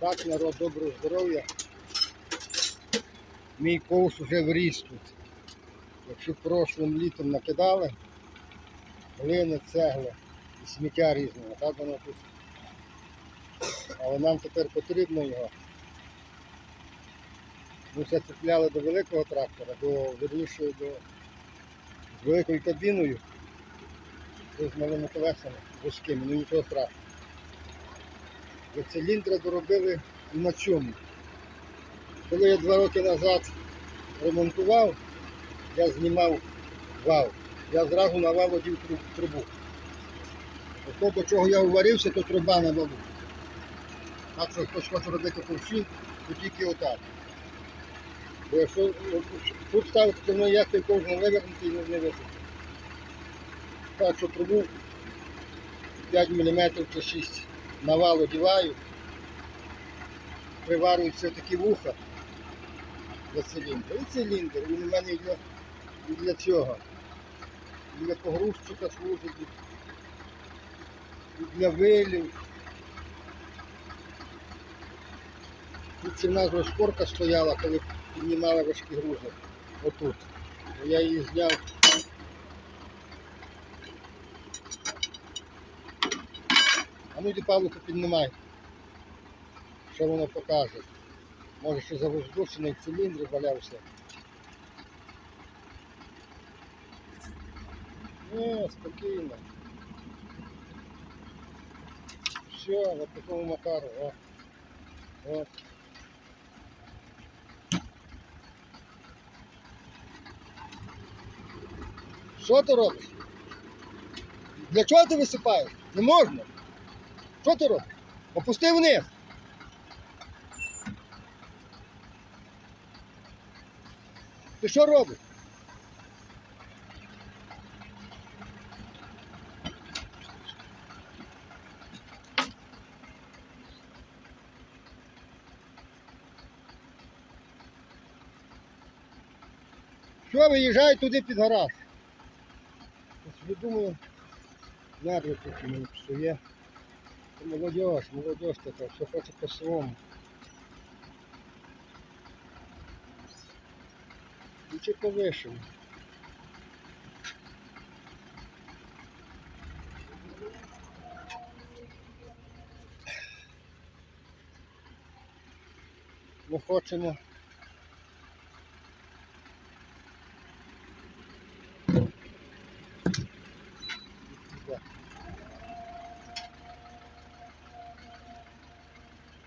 Так, народ, доброго здоров'я. Мій ковш вже вріс тут. Якщо прошлим літом накидали, глини, цегли і сміття різного, так воно тут. Але нам тепер потрібно його. Ми все цепляли до великого трактора, до верніше до з великою кабіною, з малими колесами вузькими, ну нічого страшного. До циліндра доробили на цьому. Коли я два роки назад ремонтував, я знімав вал. Я зразу на вал одів тру- трубу. Ото до чого я уварився, то труба на валу. Так що хтось хоче робити ковші, то тільки отак. Бо якщо ну, тут ставити, то воно як ковш не вивернути і не висити. Так що трубу 5 мм чи 6 на вал одіваю, приварюються такі вуха для циліндра. І циліндр, він у мене для, і для цього. Для погрузчика служить, і- для вилів. Тут ще в нас розпорка стояла, коли піднімали важкі грузи. Отут. Я її зняв. А ну Павлука піднімай. Що воно покаже? Може ще завоздушений циліндр валявся. Ні, спокійно. Все, от такому макару. О. От. Що ти робиш? Для чого ти висипаєш? Не можна. Що ти робиш? Опусти вниз. Ти що робиш? Що, виїжджай туди під гараж. Я думаю, нерви тут мені псує. Це Молодіж, молодіж така, все хоче по-своєму. І чи. Ми хочемо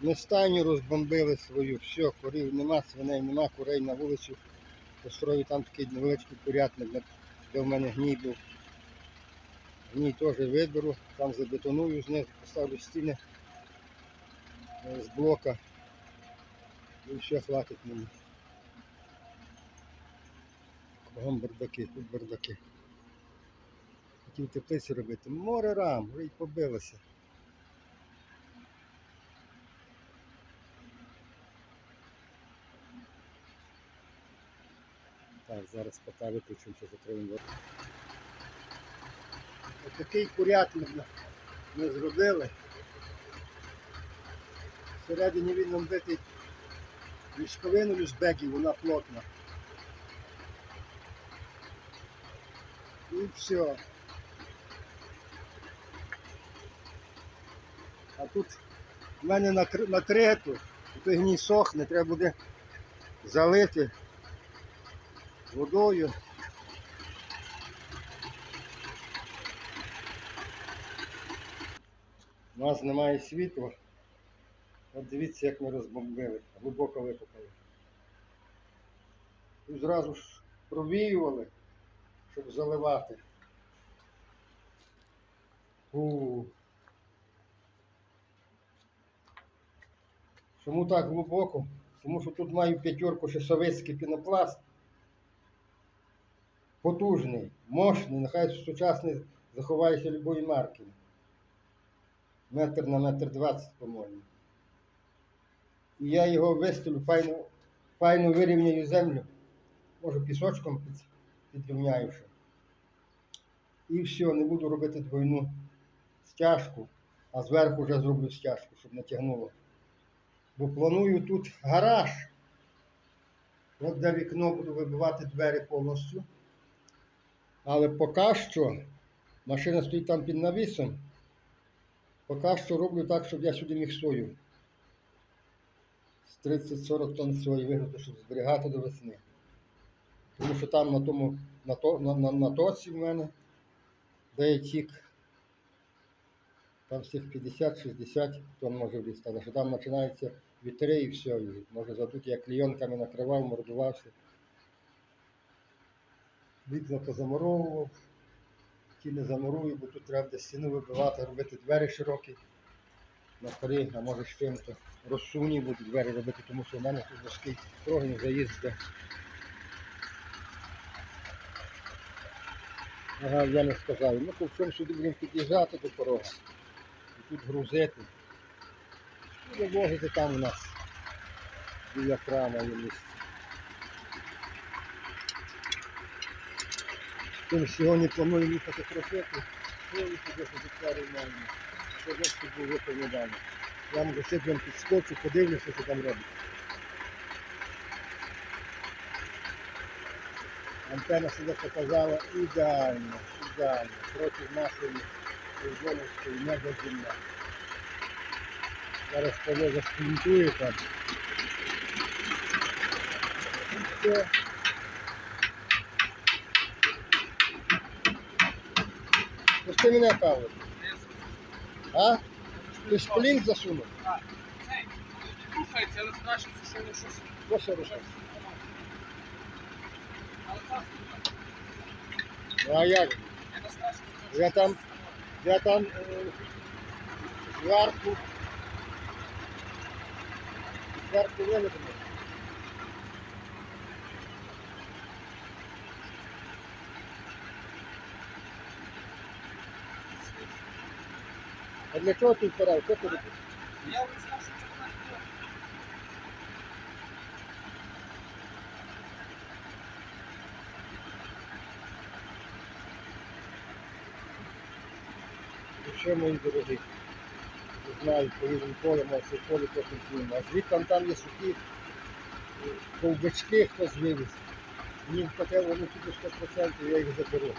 Ми стайню розбомбили свою, все, корів нема, свиней нема, курей на вулицю. Построю там такий невеличкий курятник, де- в мене гній був. Гній теж виберу, там забетоную знизу, поставлю стіни е, з блока. І все хватить мені. Кругом бардаки, тут бардаки. Хотів теплиці робити. Море рам, вже й побилося. Так, зараз поки виключимо, що закриємо. Ось такий курятник ми- зробили. Всередині він нам битий мішковиною з беків, вона плотна. І все. А тут в мене накр- накрито, той гній сохне, треба буде залити водою. У нас немає світла. От дивіться, як ми розбомбили, глибоко викопали. І зразу ж провіювали, щоб заливати. У. Чому так глибоко? Тому що тут маю п'ятерку ще совєтський пінопласт. Потужний, мощний, нехай сучасний заховається любої марки. Метр на метр двадцять, по-моєму. І я його вистелю, файно, файно вирівняю землю. Може пісочком під, підрівняю ще. І все, не буду робити двойну стяжку, а зверху вже зроблю стяжку, щоб натягнуло. Бо планую тут гараж. От де вікно буду вибивати двері повністю. Але поки що машина стоїть там під навісом. Поки що роблю так, щоб я сюди міг сою. З 30-40 тонн сої вигнати, щоб зберігати до весни. Тому що там на тому на, то, на, на, на тоці в мене, я тік, там всіх 50-60 тонн може влізти, але що там починається вітри і все, може задути, я клійонками накривав, мордувався. Вікна позамуровував, ті не замурую, бо тут треба десь стіну вибивати, робити двері широкі. На три, а може з чим-то розсувні будуть двері робити, тому що в мене тут важкий прогін заїзд. Ага, я не сказав. Ми по всьому сюди будемо під'їжджати до порога. І тут грузити. І вивозити там у нас біля крана є місце. Тим сьогодні планую їхати просити, повністю десь двері маємо. Що десь тут був виповідання. Я можу ще прям підскочу, подивлюся, що там робить. Антенна себе показала ідеально, ідеально, проти нашої Ізолівської небоземля. Зараз Павло заспінтує там. Все. Пусти мене, Павло. А? Ти ж плінт засунув? Цей, рухається, але страшиться, що воно щось. Що ще рушив? Але це Ну а як? не страшиться. Я там, я там е, зверху, зверху вилетимо. А для чого ти впирав? Що ти робиш? Я обіцяв, що це вона. І що, мої дорогі? Не знаю, він поле, може це поле потім знімемо. А звідти там є сухі е, ковбички, хтось вивіз. Мені таке, вони тільки 100%, я їх заберу.